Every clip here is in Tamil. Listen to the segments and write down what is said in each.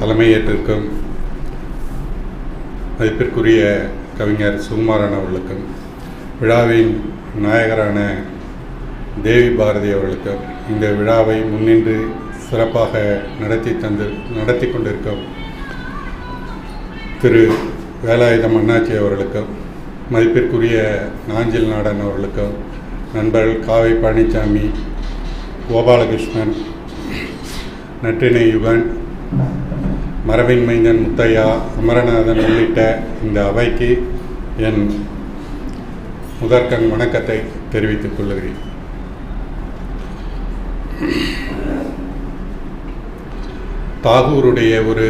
தலைமையேற்றிருக்கும் மதிப்பிற்குரிய கவிஞர் சுகுமாரன் அவர்களுக்கும் விழாவின் நாயகரான தேவி பாரதி அவர்களுக்கும் இந்த விழாவை முன்னின்று சிறப்பாக நடத்தி தந்து நடத்தி கொண்டிருக்கும் திரு வேலாயுதம் அண்ணாச்சி அவர்களுக்கும் மதிப்பிற்குரிய நாஞ்சில் நாடன் அவர்களுக்கும் நண்பர்கள் காவை பழனிசாமி கோபாலகிருஷ்ணன் நற்றினை யுகன் மரபின் மைந்தன் முத்தையா அமரநாதன் உள்ளிட்ட இந்த அவைக்கு என் முதற்கண் வணக்கத்தை தெரிவித்துக் கொள்கிறேன். தாகூருடைய ஒரு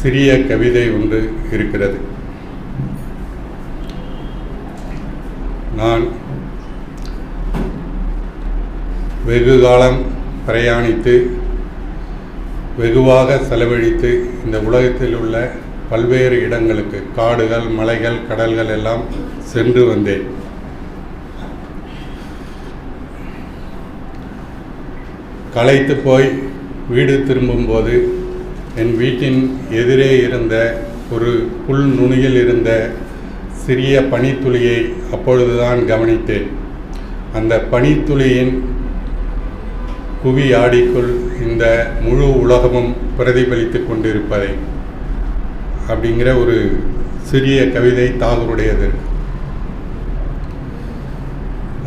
சிறிய கவிதை ஒன்று இருக்கிறது. நான் வெகு காலம் பிரயாணித்து வெகுவாக செலவழித்து இந்த உலகத்தில் உள்ள பல்வேறு இடங்களுக்கு காடுகள் மலைகள் கடல்கள் எல்லாம் சென்று வந்தேன். களைத்து போய் வீடு திரும்பும்போது என் வீட்டின் எதிரே இருந்த ஒரு புல் நுனியில் இருந்த சிறிய பனித்துளியை அப்பொழுதுதான் கவனித்தேன். அந்த பனித்துளியின் குவி ஆடிக்குள் இந்த முழு உலகமும் பிரதிபலித்து கொண்டிருப்பதை அப்படிங்கிற ஒரு சிறிய கவிதை தாகூருடையது.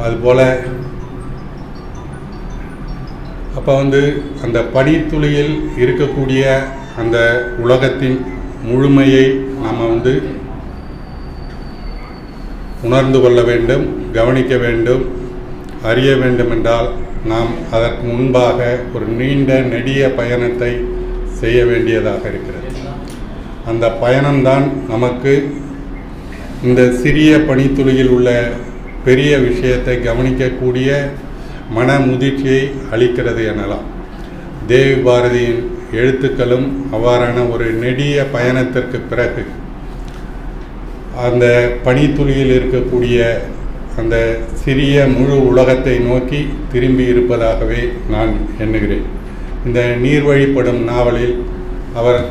அதுபோல் அப்போ வந்து அந்த பனித்துளியில் இருக்கக்கூடிய அந்த உலகத்தின் முழுமையை நாம் வந்து உணர்ந்து கொள்ள வேண்டும் கவனிக்க வேண்டும் அறிய வேண்டும் என்றால் நாம் அதற்கு முன்பாக ஒரு நீண்ட நெடிய பயணத்தை செய்ய வேண்டியதாக இருக்கிறது. அந்த பயணம்தான் நமக்கு இந்த சிறிய பனித்துளியில் உள்ள பெரிய விஷயத்தை கவனிக்கக்கூடிய மன முதிர்ச்சியை அளிக்கிறது எனலாம். தேவி பாரதியின் எழுத்துக்களும் அவ்வாறான ஒரு நெடிய பயணத்திற்கு பிறகு அந்த பனித்துளியில் இருக்கக்கூடிய அந்த சிறிய முழு உலகத்தை நோக்கி திரும்பி இருப்பதாகவே நான் எண்ணுகிறேன். இந்த நீர்வழிப்படும் நாவலில் அவர்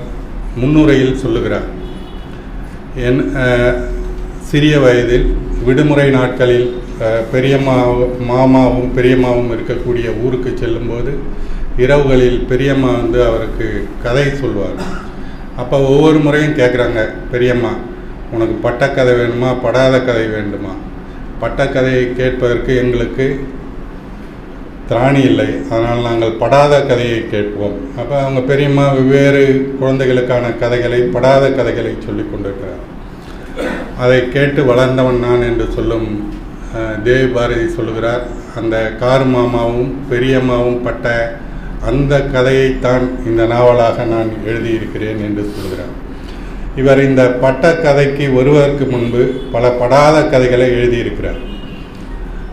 முன்னுரையில் சொல்லுகிறார். என் சிறிய வயதில் விடுமுறை நாட்களில் பெரியம்மா மாமாவும் பெரியம்மாவும் இருக்கக்கூடிய ஊருக்கு செல்லும்போது இரவுகளில் பெரியம்மா வந்து அவருக்கு கதை சொல்வார். அப்போ ஒவ்வொரு முறையும் கேட்குறாங்க பெரியம்மா உனக்கு பட்டக்கதை வேணுமா? படாத கதை வேண்டுமா? பட்டக்கதையை கேட்பதற்கு எங்களுக்கு திராணி இல்லை. அதனால் நாங்கள் படாத கதையை கேட்போம். அப்போ அவங்க பெரியம்மா வெவ்வேறு குழந்தைகளுக்கான கதைகளை படாத கதைகளை சொல்லி கொண்டிருக்கிறார். அதை கேட்டு வளர்ந்தவன் நான் என்று சொல்லும் தேவி பாரதி சொல்லுகிறார் அந்த கார் மாமாவும் பெரியம்மாவும் பட்ட அந்த கதையைத்தான் இந்த நாவலாக நான் எழுதியிருக்கிறேன் என்று சொல்கிறார் இவர் இந்த பட்ட கதைக்கு வருவதற்கு முன்பு பல படாத கதைகளை எழுதியிருக்கிறார்.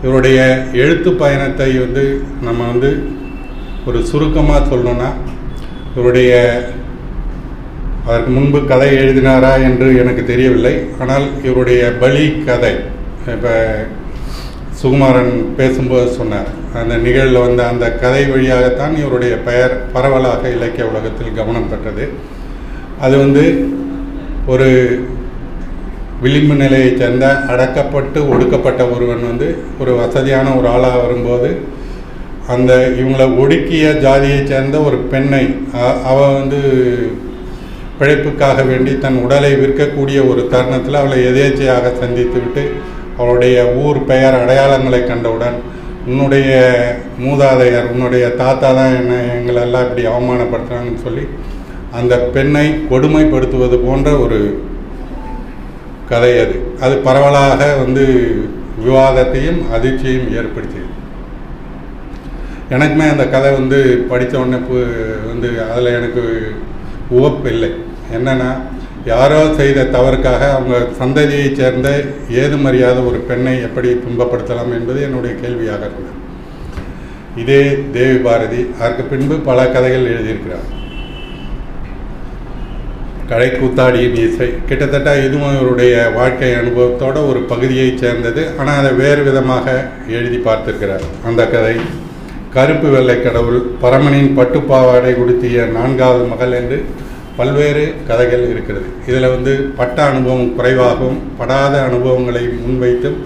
இவருடைய எழுத்து பயணத்தை வந்து நம்ம வந்து ஒரு சுருக்கமாக சொல்லணும்னா இவருடைய அதற்கு முன்பு கதை எழுதினாரா என்று எனக்கு தெரியவில்லை. ஆனால் இவருடைய பலி கதை இப்போ சுகுமாரன் பேசும்போது சொன்னார். அந்த நிகழ்வில் வந்த அந்த கதை வழியாகத்தான் இவருடைய பெயர் பரவலாக இலக்கிய உலகத்தில் கவனம் பெற்றது. அது வந்து ஒரு விளிம்பு நிலையைச் சேர்ந்த அடக்கப்பட்டு ஒடுக்கப்பட்ட ஒருவன் வந்து ஒரு வசதியான ஒரு ஆளாக வரும்போது அந்த இவங்களை ஒடுக்கிய ஜாதியைச் சேர்ந்த ஒரு பெண்ணை அவ வந்து பிழைப்புக்காக வேண்டி தன் உடலை விற்கக்கூடிய ஒரு தருணத்தில் அவளை எதேச்சையாக சந்தித்து விட்டு அவளுடைய ஊர் பெயர் அடையாளங்களை கண்டவுடன் உன்னுடைய மூதாதையர் உன்னுடைய தாத்தா தான் என்ன எங்களெல்லாம் இப்படி அவமானப்படுத்துகிறாங்கன்னு சொல்லி அந்த பெண்ணை கொடுமைப்படுத்துவது போன்ற ஒரு கதை அது. அது பரவலாக வந்து விவாதத்தையும் அதிர்ச்சியையும் ஏற்படுத்தியது. எனக்குமே அந்த கதை வந்து படித்த உடனே வந்து அதில் எனக்கு உவப்பு இல்லை என்னென்னா யாரோ செய்த தவறுக்காக அவங்க சந்ததியைச் சேர்ந்த ஏதுமறியாத ஒரு பெண்ணை எப்படி துன்பப்படுத்தலாம் என்பது என்னுடைய கேள்வியாக இருந்தது. இதே தேவி பாரதி அதற்கு பின்பு பல கதைகள் எழுதியிருக்கிறார். கடை கூத்தாடியின் இசை கிட்டத்தட்ட இதுவும் இவருடைய வாழ்க்கை அனுபவத்தோட ஒரு பகுதியைச் சேர்ந்தது. ஆனால் அதை வேறு விதமாக எழுதி பார்த்திருக்கிறார். அந்த கதை கருப்பு வெள்ளை கடவுள் பரமனின் பட்டுப்பாவாடை உடுத்திய நான்காவது மகள் என்று பல்வேறு கதைகள் இருக்கிறது. இதில் வந்து பட்ட அனுபவம் குறைவாகவும் படாத அனுபவங்களை முன்வைத்தும்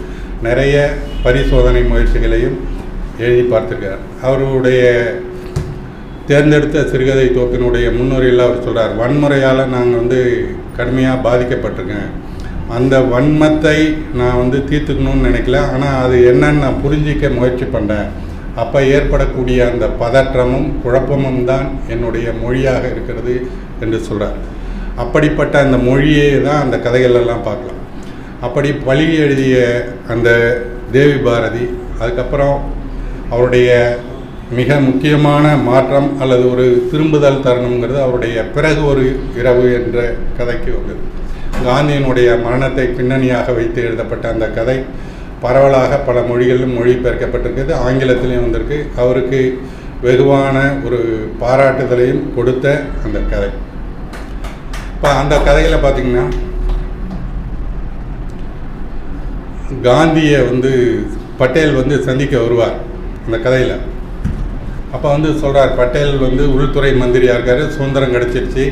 நிறைய பரிசோதனை முயற்சிகளையும் எழுதி பார்த்திருக்கிறார். அவருடைய தேர்ந்தெடுத்த சிறுகதை தோப்பினுடைய முன்னுரையில் அவர் சொல்கிறார் வன்முறையால் நாங்கள் வந்து கடுமையாக பாதிக்கப்பட்டிருக்கேன். அந்த வன்மத்தை நான் வந்து தீர்த்துக்கணும்னு நினைக்கல. ஆனால் அது என்னன்னு நான் புரிஞ்சிக்க முயற்சி பண்ணேன் அப்போ ஏற்படக்கூடிய அந்த பதற்றமும் குழப்பமும் தான் என்னுடைய மொழியாக இருக்கிறது என்று சொல்கிறார் அப்படிப்பட்ட அந்த மொழியே தான் அந்த கதைகளெல்லாம் பார்க்கலாம். அப்படி பழி எழுதிய அந்த தேவி பாரதி அதுக்கப்புறம் அவருடைய மிக முக்கியமான மாற்றம் அல்லது ஒரு திரும்புதல் தருணம்ங்கிறது அவருடைய பிறகு ஒரு இரவு என்ற கதைக்கு வந்தது. காந்தியினுடைய மரணத்தை பின்னணியாக வைத்து எழுதப்பட்ட அந்த கதை பரவலாக பல மொழிகளிலும் மொழிபெயர்க்கப்பட்டிருக்கிறது. ஆங்கிலத்திலையும் வந்திருக்கு. அவருக்கு வெகுவான ஒரு பாராட்டுதலையும் கொடுத்த அந்த கதை. இப்போ அந்த கதையில் பார்த்தீங்கன்னா காந்தியை வந்து பட்டேல் வந்து சந்திக்க வருவார் அந்த கதையில். அப்போ வந்து சொல்கிறார் பட்டேல் வந்து உள்துறை மந்திரியாக இருக்கார் சுதந்திரம் கிடச்சிருச்சு.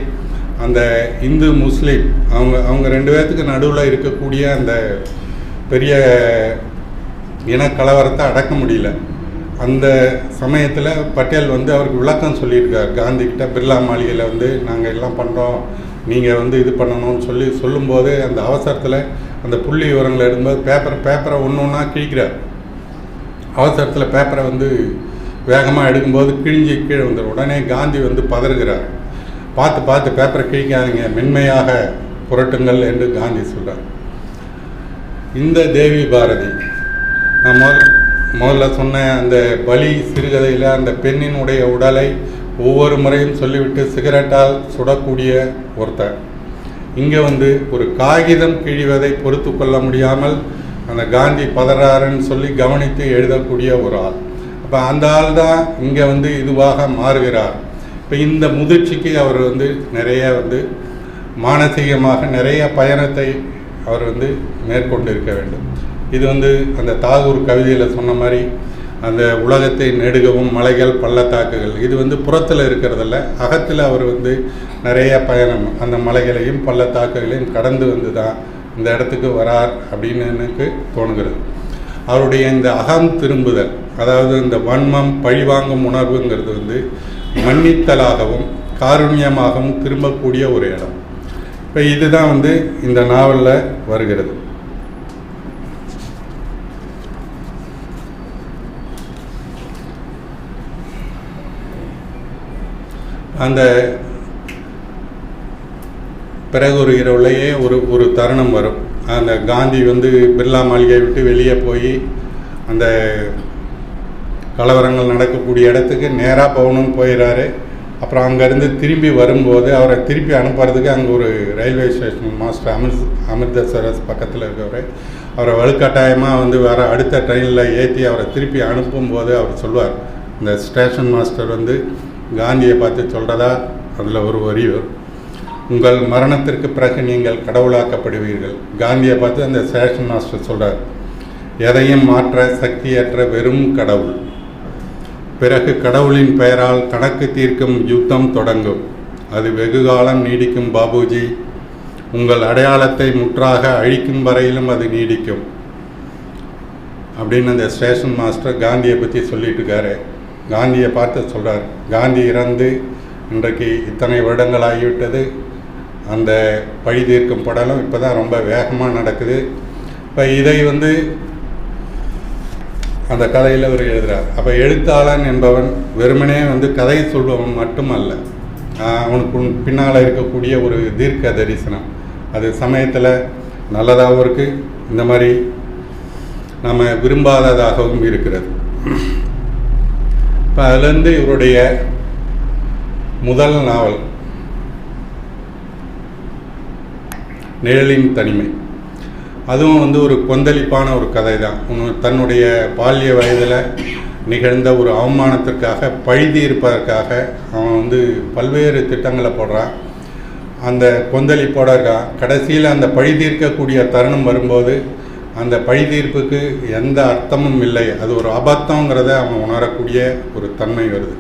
அந்த இந்து முஸ்லீம் அவங்க அவங்க ரெண்டு பேர்த்துக்கு நடுவில் இருக்கக்கூடிய அந்த பெரிய இனக்கலவரத்தை அடக்க முடியல. அந்த சமயத்தில் பட்டேல் வந்து அவருக்கு விளக்கம் சொல்லியிருக்கார். காந்திக்கிட்ட பிர்லா மாளிகையில் வந்து நாங்கள் எல்லாம் பண்ணுறோம் நீங்கள் வந்து இது பண்ணணும்னு சொல்லி சொல்லும்போது அந்த அவசரத்தில் அந்த புள்ளி விவரங்கள் எடுக்கும்போது பேப்பர் பேப்பரை ஒன்று ஒன்றா கிழிக்கிறார். அவசரத்தில் பேப்பரை வந்து வேகமாக எடுக்கும்போது கிழிஞ்சு கீழே வந்துடும் உடனே காந்தி வந்து பதறுகிறார். பார்த்து பார்த்து பேப்பரை கிழிக்காதீங்க மென்மையாக புரட்டுங்கள் என்று காந்தி சொல்கிறார் இந்த தேவி பாரதி நான் முதல் முதல்ல சொன்ன அந்த பலி சிறுகதையில் அந்த பெண்ணினுடைய உடலை ஒவ்வொரு முறையும் சொல்லிவிட்டு சிகரெட்டால் சுடக்கூடிய ஒருத்தர். இங்கே வந்து ஒரு காகிதம் கிழிவதை பொறுத்து கொள்ள முடியாமல் அந்த காந்தி பதறாருன்னு சொல்லி கவனித்து எழுதக்கூடிய ஒரு ஆள். இப்போ அந்த ஆள் தான் இங்கே வந்து இதுவாக மாறுகிறார். இப்போ இந்த முதிர்ச்சிக்கு அவர் வந்து நிறைய வந்து மானசீகமாக நிறைய பயணத்தை அவர் வந்து மேற்கொண்டு இருக்க வேண்டும். இது வந்து அந்த தாகூர் கவிதையில் சொன்ன மாதிரி அந்த உலகத்தை நெடுகவும் மலைகள் பள்ளத்தாக்குகள் இது வந்து புறத்தில் இருக்கிறதில்ல அகத்தில் அவர் வந்து நிறைய பயணம் அந்த மலைகளையும் பள்ளத்தாக்குகளையும் கடந்து வந்து தான் இந்த இடத்துக்கு வரார் அப்படின்னு எனக்கு தோணுகிறது. அவருடைய இந்த அகம் திரும்புதல் அதாவது இந்த வன்மம் பழிவாங்கும் உணர்வுங்கிறது வந்து மன்னித்தலாகவும் காருண்யமாகவும் திரும்பக்கூடிய ஒரு இடம். இப்போ இதுதான் வந்து இந்த நாவலில் வருகிறது. அந்த பிறகு ஒரு இரவுலேயே ஒரு ஒரு தருணம் வரும். அந்த காந்தி வந்து பிர்லா மாளிகையை விட்டு வெளியே போய் அந்த கலவரங்கள் நடக்கக்கூடிய இடத்துக்கு நேராக போகணும்னு போயிடுறாரு அப்புறம் அங்கேருந்து திரும்பி வரும்போது அவரை திருப்பி அனுப்புறதுக்கு அங்கே ஒரு ரயில்வே ஸ்டேஷன் மாஸ்டர் அமிர் அமிர்தசரஸ் பக்கத்தில் இருக்கவர். அவரை வலுக்கட்டாயமாக வந்து வர அடுத்த ட்ரெயினில் ஏற்றி அவரை திருப்பி அனுப்பும்போது அவர் சொல்வார். இந்த ஸ்டேஷன் மாஸ்டர் வந்து காந்தியை பார்த்து சொல்கிறதா அதில் ஒரு வரி வரும். உங்கள் மரணத்திற்கு பிறகு நீங்கள் கடவுளாக்கப்படுவீர்கள். காந்தியை பார்த்து அந்த ஸ்டேஷன் மாஸ்டர் சொல்கிறார் எதையும் மாற்ற சக்தியற்ற வெறும் கடவுள். பிறகு கடவுளின் பெயரால் கணக்கு தீர்க்கும் யுத்தம் தொடங்கும். அது வெகு காலம் நீடிக்கும் பாபுஜி. உங்கள் அடையாளத்தை முற்றாக அழிக்கும் வரையிலும் அது நீடிக்கும். அப்படின்னு அந்த ஸ்டேஷன் மாஸ்டர் காந்தியை பற்றி சொல்லிட்டு இருக்காரு. காந்தியை பார்த்து சொல்கிறார் காந்தி இறந்து இன்றைக்கு இத்தனை வருடங்கள் ஆகிவிட்டது. அந்த பழி தீர்க்கும் படலம் இப்போ தான் ரொம்ப வேகமாக நடக்குது. இப்போ இதை வந்து அந்த கதையில் அவர் எழுதுகிறார் அப்போ எழுத்தாளன் என்பவன் வெறுமனே வந்து கதை சொல்பவன் மட்டுமல்ல. அவனுக்கு பின்னால் இருக்கக்கூடிய ஒரு தீர்க்க தரிசனம். அது சமயத்தில் நல்லதாகவும் இருக்குது இந்த மாதிரி நம்ம விரும்பாததாகவும் இருக்கிறது. இப்போ அதுலேருந்து இவருடைய முதல் நாவல் நிழலின் தனிமை. அதுவும் வந்து ஒரு கொந்தளிப்பான ஒரு கதை தான் உன்னு- தன்னுடைய பால்ய வயதில் நிகழ்ந்த ஒரு அவமானத்திற்காக பழுதி இருப்பதற்காக அவன் வந்து பல்வேறு திட்டங்களை போடுறான். அந்த கொந்தளிப்போட இருக்கான். கடைசியில் அந்த பழி தீர்க்கக்கூடிய தருணம் வரும்போது அந்த பழி தீர்ப்புக்கு எந்த அர்த்தமும் இல்லை. அது ஒரு அபத்தங்கிறத அவன் உணரக்கூடிய ஒரு தன்மை வருது.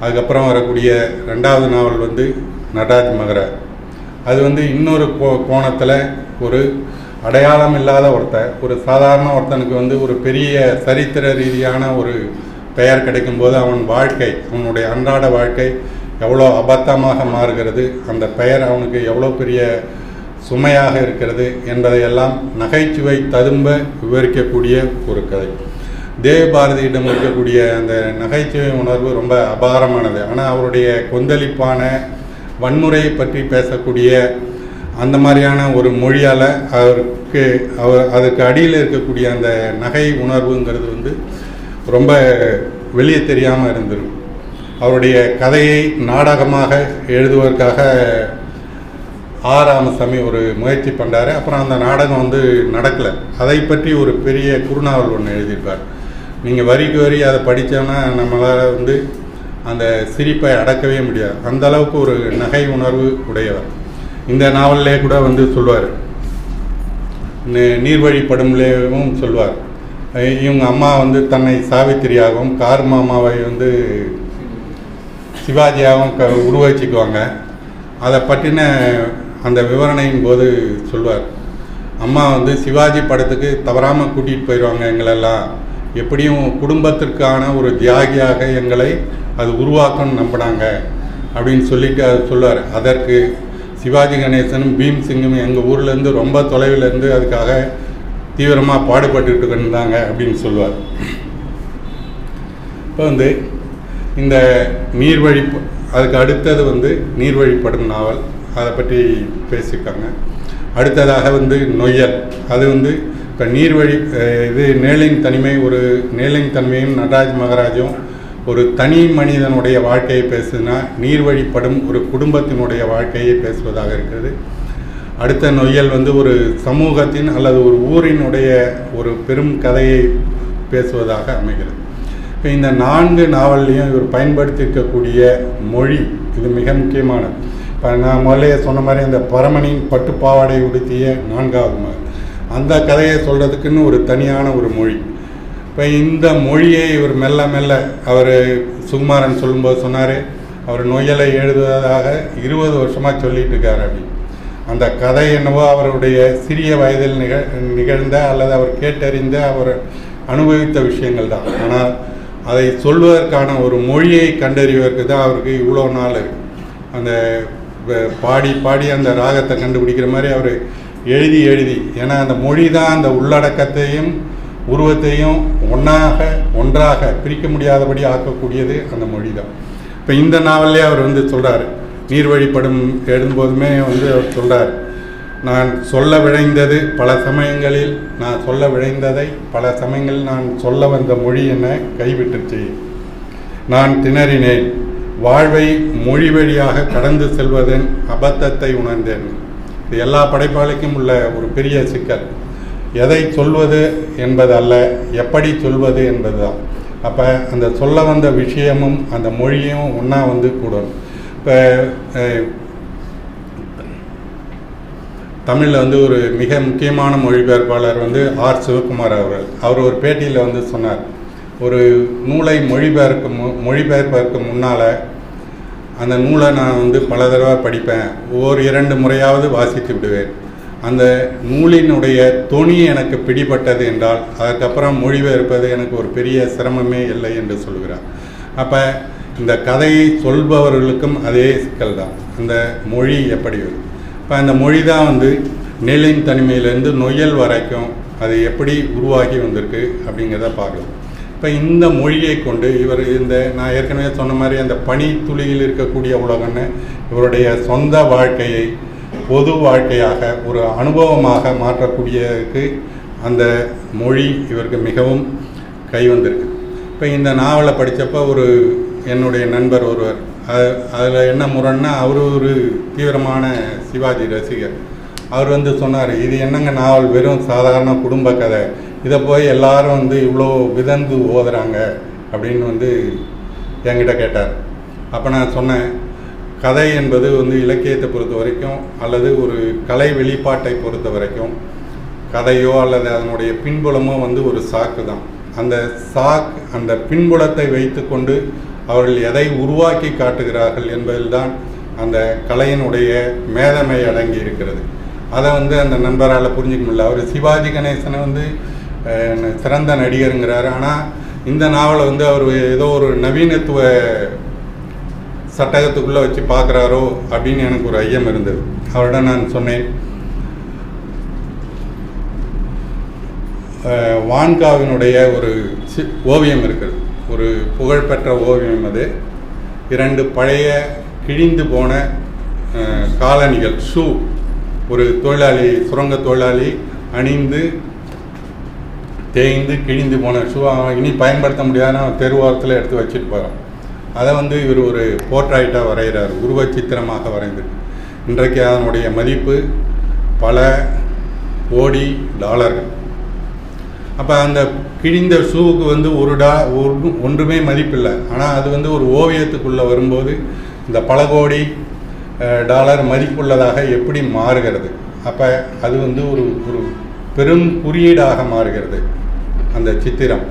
அதுக்கப்புறம் வரக்கூடிய ரெண்டாவது நாவல் வந்து நடராஜ் மகராஜ் அது வந்து இன்னொரு கோ கோணத்தில் ஒரு அடையாளம் இல்லாத ஒருத்தன் ஒரு சாதாரண ஒருத்தனுக்கு வந்து ஒரு பெரிய சரித்திர ரீதியான ஒரு பெயர் கிடைக்கும்போது அவன் வாழ்க்கை அவனுடைய அன்றாட வாழ்க்கை எவ்வளோ அபத்தமாக மாறுகிறது அந்த பெயர் அவனுக்கு எவ்வளோ பெரிய சுமையாக இருக்கிறது என்பதையெல்லாம் நகைச்சுவை ததும்ப விவரிக்கக்கூடிய ஒரு கதை. தேவபாரதியிடம் இருக்கக்கூடிய அந்த நகைச்சுவை உணர்வு ரொம்ப அபாரமானது. ஆனால் அவருடைய கொந்தளிப்பான வன்முறையை பற்றி பேசக்கூடிய அந்த மாதிரியான ஒரு மொழியால் அவருக்கு அவர் அதுக்கு அடியில் இருக்கக்கூடிய அந்த நகை உணர்வுங்கிறது வந்து ரொம்ப வெளியே தெரியாமல் இருந்திருக்கும் அவருடைய கதையை நாடகமாக எழுதுவதற்காக ஆ. ராமசாமி ஒரு முயற்சி பண்ணார் அப்புறம் அந்த நாடகம் வந்து நடக்கலை. அதை பற்றி ஒரு பெரிய குறுநாவல் ஒன்று எழுதியிருப்பார். நீங்கள் வரிக்கு வரி அதை படித்தோன்னா நம்மளால் வந்து அந்த சிரிப்பை அடக்கவே முடியாது. அந்த அளவுக்கு ஒரு நகை உணர்வு உடையவர். இந்த நாவல்லே கூட வந்து சொல்லுவார் நீர்வழி படம்லேயும் சொல்வார். இவங்க அம்மா வந்து தன்னை சாவித்திரியாகவும் கார் மாமாவை வந்து சிவாஜியாகவும் க உருவச்சிக்குவாங்க அதை பற்றின அந்த விவரணையின் போது சொல்வார். அம்மா வந்து சிவாஜி படத்துக்கு தவறாமல் கூட்டிகிட்டு போயிடுவாங்க எங்களெல்லாம். எப்படியும் குடும்பத்திற்கான ஒரு தியாகியாக எங்களை அது உருவாக்கணும்னு நம்பினாங்க. அப்படின்னு சொல்லிட்டு அது சொல்லுவார். அதற்கு சிவாஜி கணேசனும் பீம் சிங்கும் எங்கள் ஊர்லேருந்து ரொம்ப தொலைவிலேருந்து அதுக்காக தீவிரமாக பாடுபட்டுக்கிட்டு இருந்தாங்க அப்படின்னு சொல்லுவார். இப்போ வந்து இந்த நீர்வழி அதுக்கு அடுத்தது வந்து நீர்வழிப்படும் நாவல். அதை பற்றி பேசியிருக்காங்க. அடுத்ததாக வந்து நொய்யல். அது வந்து இப்போ நீர்வழி இது நேலின் தனிமை ஒரு நேலின் தனிமையும் நடராஜ் மகராஜும் ஒரு தனி மனிதனுடைய வாழ்க்கையை பேசுனா நீர்வழிப்படும் ஒரு குடும்பத்தினுடைய வாழ்க்கையை பேசுவதாக இருக்கிறது. அடுத்த நொய்யல் வந்து ஒரு சமூகத்தின் அல்லது ஒரு ஊரினுடைய ஒரு பெரும் கதையை பேசுவதாக அமைகிறது. இப்போ இந்த நான்கு நாவல்லையும் இவர் பயன்படுத்தியிருக்கக்கூடிய மொழி இது மிக முக்கியமானது. இப்போ நான் முதலே சொன்ன மாதிரி அந்த பரமனின் பட்டு பாவாடை உடுத்திய நான்காவது மகன் அந்த கதையை சொல்கிறதுக்குன்னு ஒரு தனியான ஒரு மொழி. இப்போ இந்த மொழியை இவர் மெல்ல மெல்ல அவர் சுகுமாரன் சொல்லும்போது சொன்னார் அவர் நொயலை எழுதுவதாக இருபது வருஷமாக சொல்லிட்டு இருக்கார் அப்படின்னு அந்த கதை என்னவோ அவருடைய சிறிய வயதில் நிக நிகழ்ந்த அல்லது அவர் கேட்டறிந்த அவர் அனுபவித்த விஷயங்கள் தான். ஆனால் அதை சொல்வதற்கான ஒரு மொழியை கண்டறிவதற்கு தான் அவருக்கு இவ்வளோ நாள் இருக்கு. அந்த பாடி பாடி அந்த ராகத்தை கண்டுபிடிக்கிற மாதிரி அவர் எழுதி எழுதி. ஏன்னா அந்த மொழி தான் அந்த உள்ளடக்கத்தையும் உருவத்தையும் ஒன்றாக ஒன்றாக பிரிக்க முடியாதபடி ஆக்கக்கூடியது அந்த மொழி தான் இப்போ இந்த நாவல்லே அவர் வந்து சொல்கிறார் நீர்வழிப்படும் எழுதும்போதுமே வந்து அவர் சொல்கிறார் நான் சொல்ல விழைந்தது பல சமயங்களில் நான் சொல்ல விழைந்ததை பல சமயங்களில் நான் சொல்ல வந்த மொழி என கைவிட்டுச்சு. நான் திணறினேன். வாழ்வை மொழி வழியாக கடந்து செல்வதன் அபத்தத்தை உணர்ந்தேன். இது எல்லா படைப்பாளிக்கும் உள்ள ஒரு பெரிய சிக்கல். எதை சொல்வது என்பது அல்ல எப்படி சொல்வது என்பதுதான். அப்போ அந்த சொல்ல வந்த விஷயமும் அந்த மொழியும் ஒன்றா வந்து கூடணும். இப்போ தமிழில் வந்து ஒரு மிக முக்கியமான மொழிபெயர்ப்பாளர் வந்து ஆர். சிவகுமார் அவர்கள். அவர் ஒரு பேட்டியில் வந்து சொன்னார் ஒரு நூலை மொழிபெயர்க்க மு மொழிபெயர்ப்பதற்கு முன்னால் அந்த நூலை நான் வந்து பல தடவை படிப்பேன். ஓர் இரண்டு முறையாவது வாசித்து விடுவேன். அந்த நூலினுடைய தொனி எனக்கு பிடிபட்டது என்றால் அதுக்கப்புறம் மொழிபெயர்ப்பது எனக்கு ஒரு பெரிய சிரமமே இல்லை என்று சொல்கிறார். அப்போ இந்த கதையை சொல்பவர்களுக்கும் அதே சிக்கல் தான். அந்த மொழி எப்படி வரும்? இப்போ அந்த மொழி தான் வந்து நெல்லின் தனிமையிலேருந்து நொய்யல் வரைக்கும் அது எப்படி உருவாகி வந்திருக்கு அப்படிங்கிறத பார்க்கலாம். இப்போ இந்த மொழியை கொண்டு இவர் இந்த நான் ஏற்கனவே சொன்ன மாதிரி அந்த பனி துளியில் இருக்கக்கூடிய உலகம்னு இவருடைய சொந்த வாழ்க்கையை பொது வாழ்க்கையாக ஒரு அனுபவமாக மாற்றக்கூடியதுக்கு அந்த மொழி இவருக்கு மிகவும் கை வந்திருக்கு. இப்போ இந்த நாவலை படித்தப்போ ஒரு என்னுடைய நண்பர் ஒருவர் அதில் என்ன முரண்னா அவர் ஒரு தீவிரமான சிவாஜி ரசிகர். அவர் வந்து சொன்னார் இது என்னங்க நாவல் வெறும் சாதாரண குடும்ப கதை. இதை போய் எல்லாரும் வந்து இவ்வளோ விதந்து ஓதுறாங்க அப்படின்னு வந்து என்கிட்ட கேட்டார். அப்போ நான் சொன்னேன் கதை என்பது வந்து இலக்கியத்தை பொறுத்த வரைக்கும் அல்லது ஒரு கலை வெளிப்பாட்டை பொறுத்த வரைக்கும் கதையோ அல்லது அதனுடைய பின்புலமோ வந்து ஒரு சாக்கு தான். அந்த சாக் அந்த பின்புலத்தை வைத்துக்கொண்டு அவர்கள் எதை உருவாக்கி காட்டுகிறார்கள் என்பதில்தான் அந்த கலையினுடைய மேதமை அடங்கி இருக்கிறது. அதை வந்து அந்த நண்பரால் புரிஞ்சிக்க முடியல. அவர் சிவாஜி கணேசனை வந்து சிறந்த நடிகருங்கிறார். ஆனால் இந்த நாவலை வந்து அவர் ஏதோ ஒரு நவீனத்துவ சட்டகத்துக்குள்ளே வச்சு பார்க்குறாரோ அப்படின்னு எனக்கு ஒரு ஐயம் இருந்தது. அவரிடம் நான் சொன்னேன் வான்காவினுடைய ஒரு சி- ஓவியம் இருக்குது. ஒரு புகழ்பெற்ற ஓவியம் அது. இரண்டு பழைய கிழிந்து போன காலணிகள் ஷூ ஒரு தொழிலாளி சுரங்க தொழிலாளி அணிந்து தேய்ந்து கிழிந்து போன ஷூ. அவன் இனி பயன்படுத்த முடியாத தெருவோரத்தில் எடுத்து வச்சுட்டு போகிறான் அதை வந்து இவர் ஒரு போர்ட்ரைட்டாக வரைகிறார் உருவச்சித்திரமாக வரைந்து. இன்றைக்கு அதனுடைய மதிப்பு பல கோடி டாலர்கள். அப்போ அந்த கிழிந்த ஷூவுக்கு வந்து ஒரு டா ஒரு ஒன்றுமே மதிப்பில்லை. ஆனால் அது வந்து ஒரு ஓவியத்துக்குள்ளே வரும்போது இந்த பல கோடி டாலர் மதிப்புள்ளதாக எப்படி மாறுகிறது? அப்போ அது வந்து ஒரு ஒரு பெரும் குறியீடாக மாறுகிறது அந்த சித்திரம்.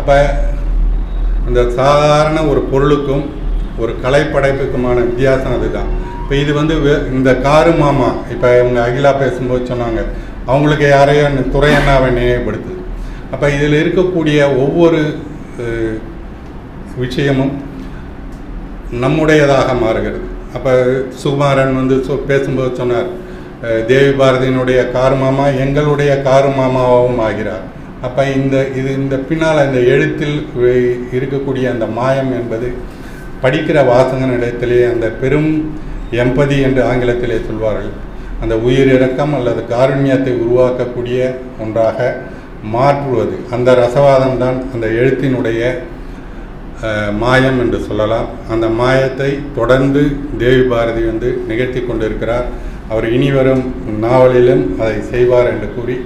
அப்போ இந்த சாதாரண ஒரு பொருளுக்கும் ஒரு கலைப்படைப்புக்குமான வித்தியாசம் அதுதான். இப்போ இது வந்து வே- இந்த காரு மாமா இப்போ இவங்க அகிலா பேசும்போது சொன்னாங்க அவங்களுக்கு யாரையோ இந்த துறை அண்ணாவை நினைவுபடுத்துது. அப்போ இதில் இருக்கக்கூடிய ஒவ்வொரு விஷயமும் நம்முடையதாக மாறுகிறது. அப்போ சுகுமாரன் வந்து சொ பேசும்போது சொன்னார் தேவி பாரதியினுடைய காரு மாமா எங்களுடைய காரு மாமாவாகவும் ஆகிறார். அப்போ இந்த இது இந்த பின்னால் இந்த எழுத்தில் இருக்கக்கூடிய அந்த மாயம் என்பது படிக்கிற வாசகனிடத்திலே அந்த பெரும் எம்பதி என்று ஆங்கிலத்திலே சொல்வார்கள். அந்த உயிரிறக்கம் அல்லது காருண்யத்தை உருவாக்கக்கூடிய ஒன்றாக மாற்றுவது. அந்த ரசவாதம் தான் அந்த எழுத்தினுடைய மாயம் என்று சொல்லலாம். அந்த மாயத்தை தொடர்ந்து தேவி பாரதி வந்து நிகழ்த்தி கொண்டிருக்கிறார். அவர் இனிவரும் நாவலிலும் அதை செய்வார் என்று கூறி